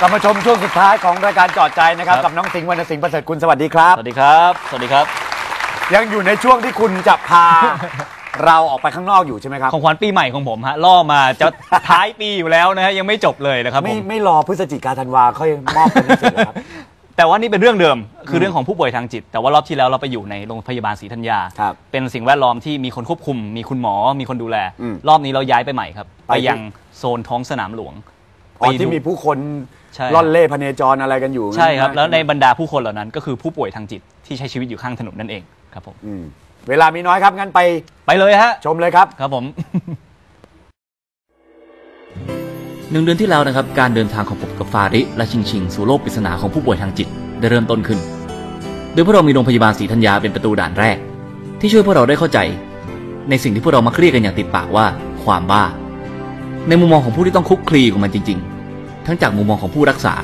กลับมาชมช่วงสุดท้ายของรายการจอดใจนะครับ ครับ กับน้องสิงห์วรรณสิงห์ประเสริฐคุณสวัสดีครับ สวัสดีครับ สวัสดีครับ ยังอยู่ในช่วงที่คุณจะพา เราออกไปข้างนอกอยู่ใช่ไหมครับ ของขวัญปีใหม่ของผมฮะล่อมาจะ ท้ายปีอยู่แล้วนะฮะยังไม่จบเลยนะครับผไม่ม ไม่รอพฤศจิกาธันวาค่อยมอบเป็นหนังสือครับ แต่ว่านี่เป็นเรื่องเดิม คือเรื่องของผู้ป่วยทางจิต แต่ว่ารอบที่แล้วเราไปอยู่ในโรงพยาบาลศรีธัญญา ครับเป็นสิ่งแวดล้อมที่มีคนควบคุม มีคุณหมอ มีคนดูแล อืมรอบนี้เราย้ายไปใหม่ครับ ไปไปที่ ยังโซนท้องสนามหลวง อ๋อไปดูที่มีผู้คนใช่ล่อนเล่พเนจรอะไรกันอยู่ใช่ครับะแล้วในบรรดาผู้คนเหล่านั้นก็คือผู้ป่วยทางจิตที่ใช้ชีวิตอยู่ข้างถนนนั่นเองครับผมอืมเวลามีน้อยครับงั้นไปไปเลยฮะชมเลยครับ ครับผม หนึ่งเดือนที่แล้วนะครับ การเดินทางของผมกับฟาริและชิงชิงสู่โลกปริศนาของผู้ป่วยทางจิต ได้เริ่มต้นขึ้น โดยพวกเรามีโรงพยาบาลศรีธัญญาเป็นประตูด่านแรก ที่ช่วยพวกเราได้เข้าใจ ในสิ่งที่พวกเรามาเครียดกันอย่างติดปากว่าความบ้า ในมุมมองของผู้ที่ต้องคุกคลีกับมันจริงๆ ทั้งจากมุมมองของผู้รักษา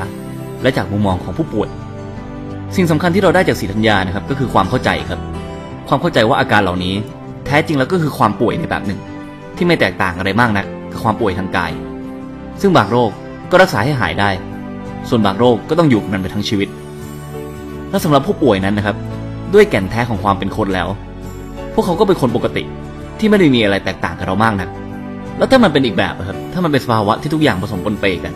และจากมุมมองของผู้ป่วย สิ่งสำคัญที่เราได้จากศรีธัญญานะครับก็คือความเข้าใจครับ ความเข้าใจว่าอาการเหล่านี้ แท้จริงแล้วก็คือความป่วยในแบบหนึ่ง ที่ไม่แตกต่างอะไรมากนักกับความป่วยทางกาย ซึ่งบางโรคก็รักษาให้หายได้ ส่วนบางโรคก็ต้องอยู่กับมันไปทั้งชีวิต และสำหรับผู้ป่วยนั้นนะครับ ด้วยแก่นแท้ของความเป็นคนแล้ว พวกเขาก็เป็นคนปกติที่ไม่ได้มีอะไรแตกต่างกับเรามากนักแล้วถ้ามันเป็นอีกแบบครับ ถ้ามันเป็นสภาวะที่ทุกอย่างผสมปนเปกัน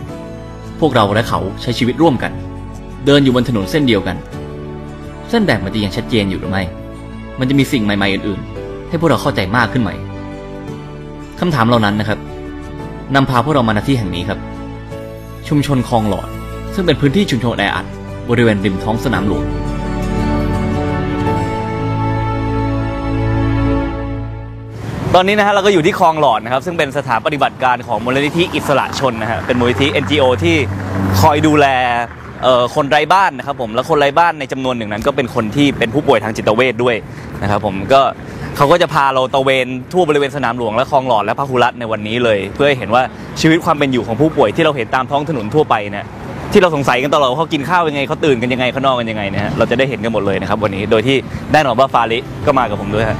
พวกเราและเขาใช้ชีวิตร่วมกัน เดินอยู่บนถนนเส้นเดียวกัน เส้นแบ่งมันจะยังชัดเจนอยู่หรือไม่ มันจะมีสิ่งใหม่ๆอื่นๆ ให้พวกเราเข้าใจมากขึ้นไหมคำถามเหล่านั้นนะครับนำพาพวกเรามาณที่แห่งนี้ครับ ชุมชนคลองหลอด ซึ่งเป็นพื้นที่ชุมชนแออัด บริเวณริมท้องสนามหลวง ตอนนี้นะฮะเราก็อยู่ที่คลองหลอดนะครับ ซึ่งเป็นสถานปฏิบัติการของมูลนิธิอิสระชนนะฮะเป็นมูลนิธิ NGO ที่คอยดูแลคนไร้บ้านนะครับผมแล้วคนไร้บ้านในจำนวนหนึ่งนั้น ก็เป็นคนที่เป็นผู้ป่วยทางจิตเวชด้วยนะครับผมก็เขาก็จะพาเราตระเวนทั่วบริเวณสนามหลวงและคลองหลอดและพหุรัตในวันนี้เลย เพื่อให้เห็นว่าชีวิตความเป็นอยู่ของผู้ป่วยที่เราเห็นตามท้องถนนทั่วไปเนี่ยที่เราสงสัยกันตลอดว่าเขากินข้าวยังไงเขาตื่นกันยังไงเขานอนกันยังไงเนะฮะเราจะได้เห็นกันหมดเลยนะครับวันนี้โดยที่แน่นอนว่าฟาริก็มากับผมด้วยฮะ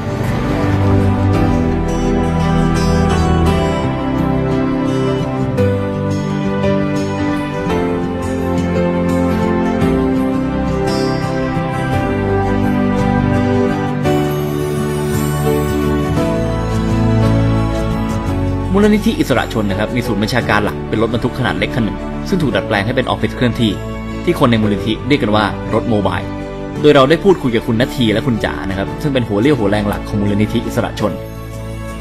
ลนิธิอิสระชนนะครับมีศูนย์บัญชาการหลักเป็นรถบรรทุกขนาดเล็กคันหนึ่ง ซึ่งถูกดัดแปลงให้เป็นออฟฟิศเคลื่อนที่ ที่คนในมูลนิธิเรียกกันว่ารถโมบายโดยเราได้พูดคุยกับคุณนาทีและคุณจ๋านะครับซึ่งเป็นหัวเรี่ยวหัวแรงหลักของมูลนิธิอิสระชน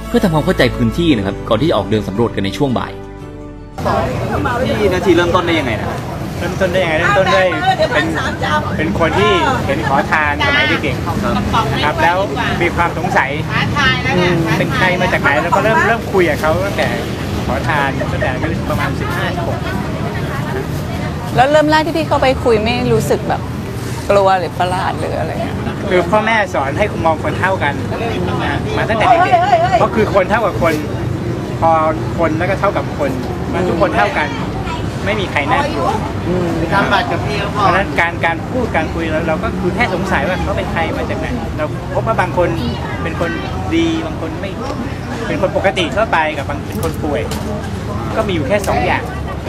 เพื่อทำความเข้าใจพื้นที่นะครับก่อนที่จะออกเดินสำรวจกันในช่วงบ่ายที่นาทีเริ่มต้นได้ยังไงนะ เริ่มต้นได้ยังไงเริ่มต้นด้วยเป็นเป็นคนที่เห็นขอทานสมัยเด็กๆนะครับแล้วมีความสงสัยเป็นใครมาจากไหนแล้วก็เริ่มเริ่มคุยกับเขาตั้งแต่ขอทานตั้งแต่อายุประมาณ 15 16แล้วเริ่มแรกที่พี่เข้าไปคุยไม่รู้สึกแบบกลัวหรือประหลาดหรืออะไรเงี้ยคือพ่อแม่สอนให้คุณมองคนเท่ากันนะมาตั้งแต่เด็กๆเพราะคือคนเท่ากับคน พอคนแล้วก็เท่ากับคนมันทุกคนเท่ากัน ไม่มีใครน่ากลัวทำบัตรกับพี่เพราะฉะนั้นการการพูดการคุยเราเราก็คือแค่สงสัยว่าเขาเป็นใครมาจากไหนเราพบว่าบางคนเป็นคนดีบางคนไม่ เป็นคนปกติทั่วไปกับบางเป็นคนป่วย ก็มีอยู่แค่สองอย่าง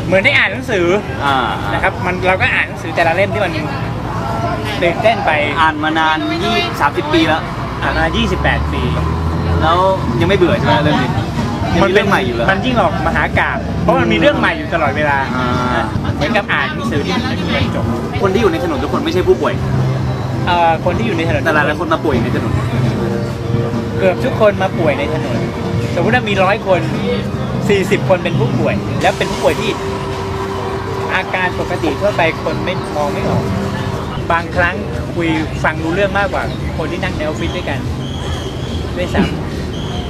เหมือนได้อ่านหนังสืออ่านะครับ มันเราก็อ่านหนังสือแต่ละเล่มที่มันตื่นเต้นไปอ่านมานานยี่สามสิบปีแล้ว อ่านมา 28 ปี แล้วยังไม่เบื่อใช่ไหมเรื่องนี้ ยังมีเรื่องใหม่อยู่เหรอมันยิ่งออกมหากาบเพราะมันมีเรื่องใหม่อยู่ตลอดเวลาอ่าเหมือนกับอ่านหนังสือที่มันไม่มีวันจบคนที่อยู่ในถนนทุกคนไม่ใช่ผู้ป่วยเอ่อคนที่อยู่ในถนนแต่หลายๆคนมาป่วยในถนนเกือบทุกคนมาป่วยในถนนสมมติว่ามีร้อยคน 40 คนเป็นผู้ป่วย แล้วเป็นผู้ป่วยที่ อาการปกติทั่วไปคนไม่มองไม่ออก บางครั้งคุยฟังรู้เรื่องมากกว่า คนที่นั่งในออฟฟิศด้วยกันด้วยซ้ำ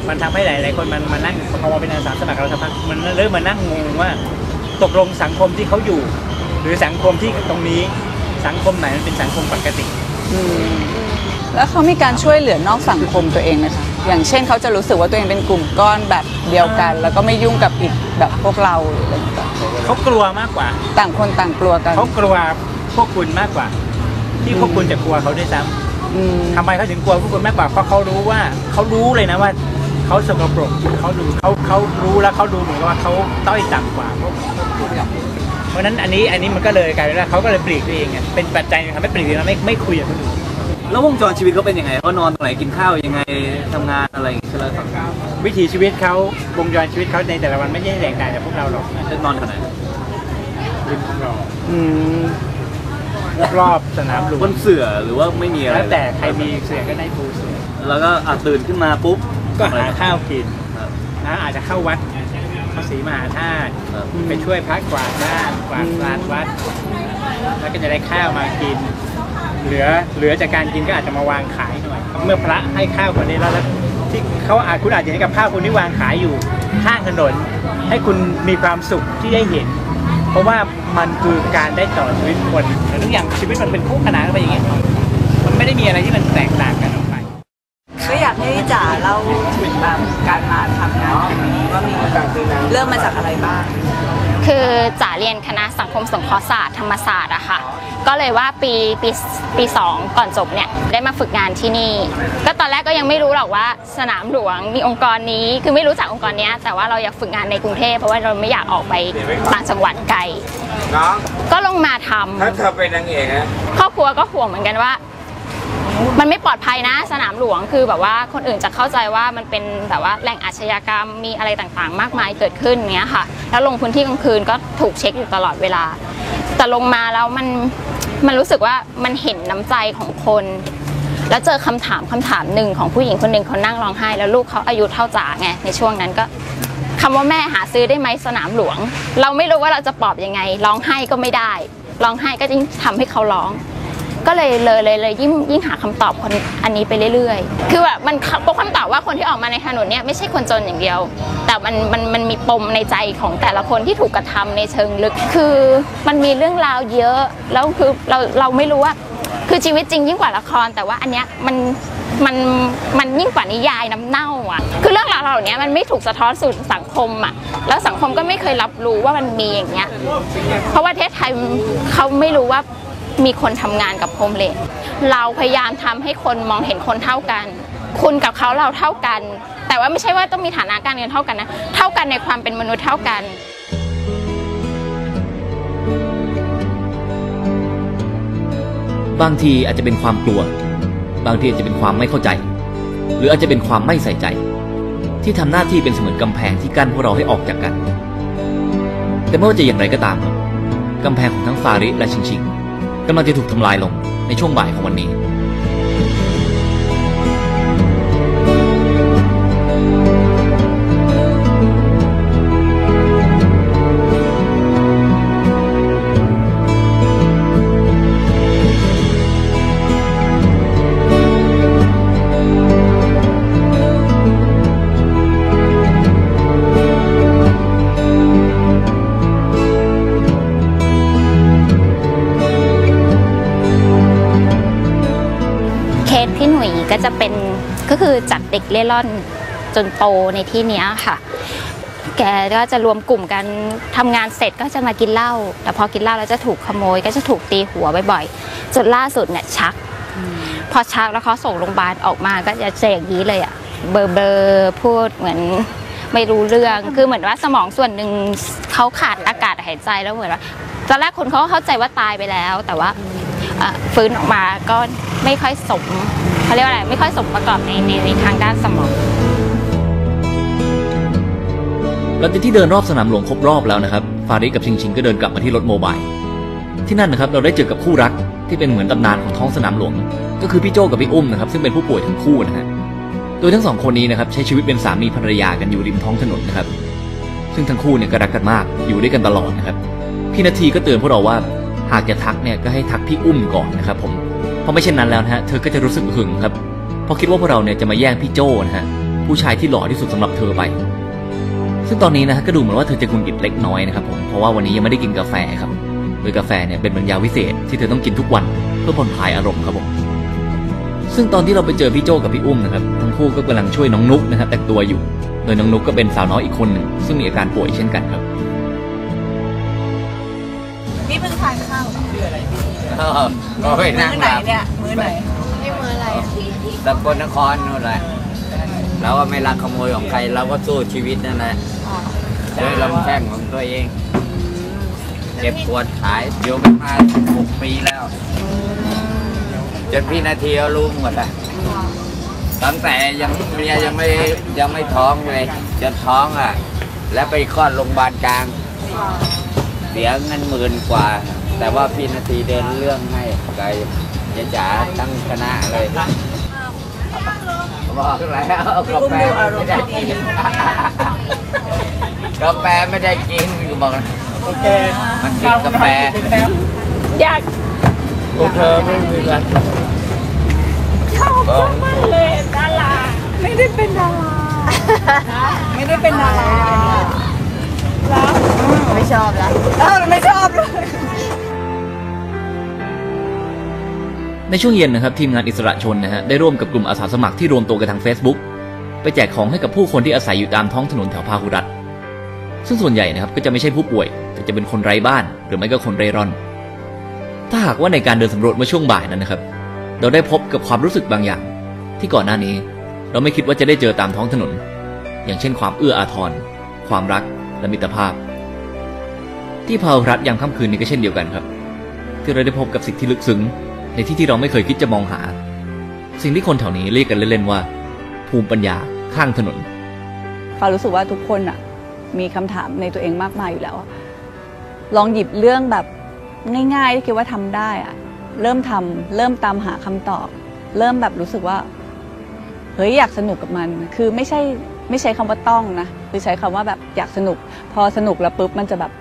มันทำให้หลายๆคนมันมานั่งพอมาเป็นอาสาสมัครเราสักพักมันเริ่มมานั่งงงว่า ตกลงสังคมที่เขาอยู่ หรือสังคมที่ตรงนี้สังคมไหนมันเป็นสังคมปกติแล้วเขามีการช่วยเหลือนอกสังคมตัวเองไหมคะอย่างเช่นเขาจะรู้สึกว่าตัวเองเป็นกลุ่มก้อนแบบเดียวกัน แล้วก็ไม่ยุ่งกับอีกแบบพวกเราหรืออะไรอย่างเงี้ยเขากลัวมากกว่า ต่างคนต่างกลัวกันเขากลัวพวกคุณมากกว่า ที่พวกคุณจะกลัวเขาด้วยซ้อืมำทำไมเขาถึงกลัวพวกคุณมากกว่าเพราะเขารู้ว่าเขารู้เลยนะว่า เขาสกปรกเขาดูเขาเขารู้แล้วเขาดูเหมือนกับว่าเขาต้อยต่ำกว่าพวกพวกคุณเพราะฉะนั้นอันนี้อันนี้มันก็เลยกลายเป็นว่าเขาก็เลยปลีกตัวเองไงเป็นปัจจัยหนึ่งทำให้ปลีกตัวเองแล้วไม่ไม่คุยกับคนอื่นแล้ววงจรชีวิตเขาเป็นยังไงเขานอนตรงไหนกินข้าวยังไงทำงานอะไรอย่างเงี้ยใช่ไหมครับวิถีชีวิตเขาวงจรชีวิตเขาในแต่ละวันไม่ได้แตกต่างจากพวกเราหรอกนอนขนาดไหนริมคลองอืมรอบๆสนามหลวบงนเสื่อหรือว่าไม่มีอะไรแล้วแต่ใครมีเสือก็ได้ปูเสือแล้วก็อะตื่นขึ้นมาปุ๊บ ก็หาข้าวกินครับนะอาจจะเข้าวัดพระศรีมหาธาตุครับ ไปช่วยพระกวาดบ้านกวาดลานวัด แล้วก็จะได้ข้าวมากิน เหลือเหลือจากการกินก็อาจจะมาวางขายหน่อย เมื่อพระให้ข้าวคนนี้แล้วแล้วที่เขาอาจคุณอาจจะเห็นกับข้าวคนที่วางขายอยู่ข้างถนน ให้คุณมีความสุขที่ได้เห็น เพราะว่ามันคือการได้ต่อชีวิตคนแต่ทุกอย่างชีวิตมันเป็นคู่ขนานกันไปอย่างเงี้ย ริ่มมาจากอะไรบ้าง คือจ๋าเรียนคณะสังคมสงเคราะห์ศาสตร์ธรรมศาสตร์อะค่ะ ก็เลยว่าปีปีปีสองก่อนจบเนี่ยได้มาฝึกงานที่นี่ ก็ตอนแรกก็ยังไม่รู้หรอกว่าสนามหลวงมีองค์กรนี้ คือไม่รู้จักองค์กรเนี้ยแต่ว่าเราอยากฝึกงานในกรุงเทพเพราะว่าเราไม่อยากออกไปต่างจังหวัดไกล น้องก็ลงมาทำ ถ้าเธอเป็นนางเอกนะครอบครัวก็ห่วงเหมือนกันว่า มันไม่ปลอดภัยนะสนามหลวงคือแบบว่าคนอื่นจะเข้าใจว่ามันเป็นแบบว่าแหล่งอาชญากรรมมีอะไรต่างๆ มากมายเกิดขึ้นเนี้ยค่ะ แล้วลงพื้นที่กลางคืนก็ถูกเช็คอยู่ตลอดเวลา แต่ลงมาแล้วมันมันรู้สึกว่ามันเห็นน้ำใจของคน แล้วเจอคำถามคำถามหนึ่งของผู้หญิงคนหนึ่งเขานั่งร้องไห้ แล้วลูกเขาอายุเท่าจ๋าไงในช่วงนั้นก็คำว่าแม่หาซื้อได้ไหมสนามหลวง เราไม่รู้ว่าเราจะปลอบยังไง ร้องไห้ก็ไม่ได้ ร้องไห้ก็ยิ่งทำให้เขาร้อง ก็เลยเลยเลยเลยยิ่งยิ่งหาคำตอบคนอันนี้ไปเรื่อยๆ คือแบบมันพบคำตอบว่าคนที่ออกมาในถนนเนี่ยไม่ใช่คนจนอย่างเดียว แต่มันมันมันมีปมในใจของแต่ละคนที่ถูกกระทำในเชิงลึก คือมันมีเรื่องราวเยอะ แล้วคือเราเราไม่รู้ว่า คือชีวิตจริงยิ่งกว่าละคร แต่ว่าอันเนี้ยมันมันมันยิ่งกว่านิยายน้ำเน่าอะ คือเรื่องราวเหล่านี้มันไม่ถูกสะท้อนสู่สังคมอะ แล้วสังคมก็ไม่เคยรับรู้ว่ามันมีอย่างเงี้ย เพราะว่าประเทศไทยเขาไม่รู้ว่า มีคนทำงานกับโฮมเลสเราพยายามทำให้คนมองเห็นคนเท่ากัน คุณกับเขาเราเท่ากัน แต่ว่าไม่ใช่ว่าต้องมีฐานะการเงินเท่ากันนะ เท่ากันในความเป็นมนุษย์เท่ากันบางทีอาจจะเป็นความกลัว บางทีอาจจะเป็นความไม่เข้าใจ หรืออาจจะเป็นความไม่ใส่ใจ ที่ทำหน้าที่เป็นเสมือนกำแพงที่กั้นพวกเราให้ออกจากกัน แต่ไม่ว่าจะอย่างไรก็ตามครับกำแพงของทั้งฟาริและชิงชิง กำลังจะถูกทำลายลงในช่วงบ่ายของวันนี้ คือจากเด็กเล่ร่อนจนโตในที่เนี้ยค่ะ แกก็จะรวมกลุ่มกันทำงานเสร็จก็จะมากินเหล้าแต่พอกินเหล้าแล้วจะถูกขโมย ก็จะถูกตีหัวบ่อยๆจนล่าสุดเนี่ยชัก พอชักแล้วเขาส่งโรงพยาบาลออกมาก็จะเจออย่างนี้เลยอะเบอร์เบอร์พูดเหมือนไม่รู้เรื่องคือเหมือนว่าสมองส่วนหนึ่งเขาขาดอากาศหายใจแล้วเหมือนว่าตอนแรกคนเขาก็เข้าใจว่าตายไปแล้ว แต่ว่าเอ่อฟื้นออกมาก็ไม่ค่อยสม เขาเรียกว่าอะไรไม่ค่อยสมประกอบในในในทางด้านสมองหลังจากที่เดินรอบสนามหลวงครบรอบแล้วนะครับ ฟาริสกับชิงชิงก็เดินกลับมาที่รถโมบายที่นั่นนะครับเราได้เจอกับคู่รักที่เป็นเหมือนตำนานของท้องสนามหลวง ก็คือพี่โจกับพี่อุ้มนะครับซึ่งเป็นผู้ป่วยทั้งคู่นะฮะโดยทั้งสองคนนี้นะครับใช้ชีวิตเป็นสามีภรรยากันอยู่ริมท้องถนนนะครับ ซึ่งทั้งคู่เนี่ยก็รักกันมากอยู่ด้วยกันตลอดนะครับพี่นาทีก็เตือนพวกเราว่าหากจะทักเนี่ยก็ให้ทักพี่อุ้มก่อนนะครับผม เพราะไม่เช่นนั้นแล้วนะฮะเธอก็จะรู้สึกหึงครับ เพราะคิดว่าพวกเราเนี่ยจะมาแย่งพี่โจนะฮะผู้ชายที่หล่อที่สุดสำหรับเธอไป ซึ่งตอนนี้นะฮะก็ดูเหมือนว่าเธอจะกุนกิดเล็กน้อยนะครับผมเพราะว่าวันนี้ยังไม่ได้กินกาแฟครับโดยกาแฟเนี่ยเป็นบรรยาวิเศษที่เธอต้องกินทุกวันเพื่อผ่อนคลายอารมณ์ครับผมซึ่งตอนที่เราไปเจอพี่โจกับพี่อุ้มนะครับทั้งคู่ก็กำลังช่วยน้องนุ๊กนะครับแต่งตัวอยู่โดยน้องนุ๊กก็เป็นสาวน้อยอีกคนหนึ่งซึ่งมีอาการป่วยเช่นกันครับนี่เพิ่งทานข้าวเออ ก็ไปนั่งมื้อไหนหลับเนี่ยมื้อไหนสกลนครนู่นแหละเราก็ไม่รักขโมยของใครเราก็สู้ชีวิตนั่นแหละด้วยลำแข้งของตัวเองเจ็บปวดขายอยู่กันมาหกปีแล้ว จนพี่นาทีก็รู้หมดอะตั้งแต่ยังเมียยังไม่ยังไม่ท้องเลยจะท้องอะ แล้วไปคลอดโรงพยาบาลกลาง เสียเงินหมื่นกว่า แต่ว่าพี่นาทีเดินเรื่องให้ไกยายจ๋าตั้งคณะเลยบอกแล้วกาแฟไม่ได้กินกาแฟไม่ได้กินบอกโอเคมันกินกาแฟอยากพวกเธอไม่มีกันชอบมากเลยดาราไม่ได้เป็นดาราไม่ได้เป็นดาราไม่ชอบแล้วเออไม่ชอบเลย ในช่วงเย็นนะครับทีมงานอิสระชนนะฮะได้ร่วมกับกลุ่มอาสาสมัครที่รวมตัวกันทาง Facebook ไปแจกของให้กับผู้คนที่อาศัยอยู่ตามท้องถนนแถวพาหุรัตซึ่งส่วนใหญ่นะครับก็จะไม่ใช่ผู้ป่วย แต่จะเป็นคนไร้บ้าน หรือไม่ก็คนเร่ร่อน ถ้าหากว่าในการเดินสำรวจเมื่อช่วงบ่ายนั้นนะครับ เราได้พบกับความรู้สึกบางอย่าง ที่ก่อนหน้านี้ เราไม่คิดว่าจะได้เจอตามท้องถนน อย่างเช่น ความเอื้ออาทร ความรักและมิตรภาพ ที่พาหุรัตยามค่ำคืนนี้ก็เช่นเดียวกันครับ ที่เราได้พบกับสิ่งที่ลึกซึ้ง ในที่ที่เราไม่เคยคิดจะมองหา สิ่งที่คนแถวนี้เรียกกันเล่นๆว่า ภูมิปัญญาข้างถนนฟ้ารู้สึกว่าทุกคนอะมีคำถามในตัวเองมากมายอยู่แล้ว ลองหยิบเรื่องแบบง่ายๆที่คิดว่าทำได้อะเริ่มทำเริ่มตามหาคำตอบ เริ่มแบบรู้สึกว่าเฮ้ยอยากสนุกกับมัน คือไม่ใช่ไม่ใช้คำว่าต้องนะ คือใช้คำว่าแบบอยากสนุก พอสนุกแล้วปุ๊บมันจะแบบ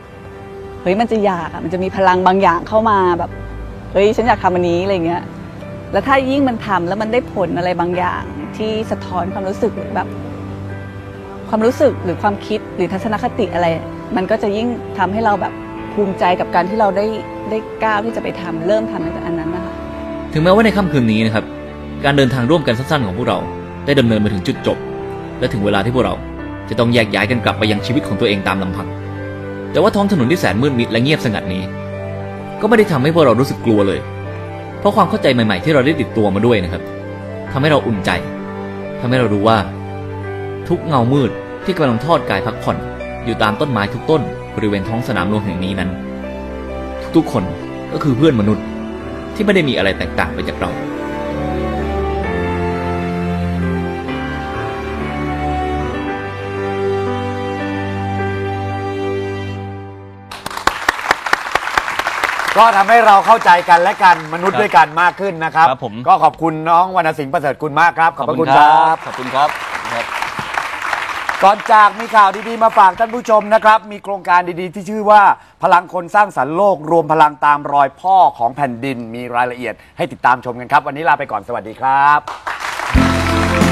เฮ้ยมันจะอยากอะมันจะมีพลังบางอย่างเข้ามาแบบ เฮ้ยฉันอยากทำอันนี้อะไรเงี้ยแล้วถ้ายิ่งมันทำแล้วมันได้ผลอะไรบางอย่าง ที่สะท้อนความรู้สึกแบบ ความรู้สึกหรือความคิดหรือทัศนคติอะไร มันก็จะยิ่งทำให้เราแบบภูมิใจกับการที่เราได้ได้ก้าวที่จะไปทำเริ่มทำตั้งแต่อันนั้นนะคะถึงแม้ว่าในค่ำคืนนี้นะครับ การเดินทางร่วมกันสั้นๆของพวกเรา ได้ดำเนินมาถึงจุดจบ และถึงเวลาที่พวกเราจะต้องแยกย้ายกันกลับไปยังชีวิตของตัวเองตามลำพังแต่ว่าท้องถนนที่แสนมืดมิดและเงียบสงัดนี้ ก็ไม่ได้ทำให้พวกเรารู้สึกกลัวเลย เพราะความเข้าใจใหม่ ๆ ที่เราได้ติดตัวมาด้วยนะครับทำให้เราอุ่นใจทำให้เรารู้ว่า ทุกเงามืดที่กำลังทอดกายพักผ่อนอยู่ตามต้นไม้ทุกต้นบริเวณท้องสนามหลวงแห่งนี้นั้น ทุกๆคนก็คือเพื่อนมนุษย์ที่ไม่ได้มีอะไรแตกต่างไปจากเรา ก็ทำให้เราเข้าใจกันและกันมนุษย์ด้วยกันมากขึ้นนะครับ ครับผม ก็ขอบคุณน้องวรรณสิงห์ประเสริฐกุลมากครับ ขอบพระคุณครับ ขอบคุณครับ ก่อนจากมีข่าวดีๆ มาฝากท่านผู้ชมนะครับ มีโครงการดีๆ ที่ชื่อว่า พลังคนสร้างสรรค์โลก รวมพลังตามรอยพ่อของแผ่นดินมีรายละเอียด ให้ติดตามชมกันครับ วันนี้ลาไปก่อนสวัสดีครับ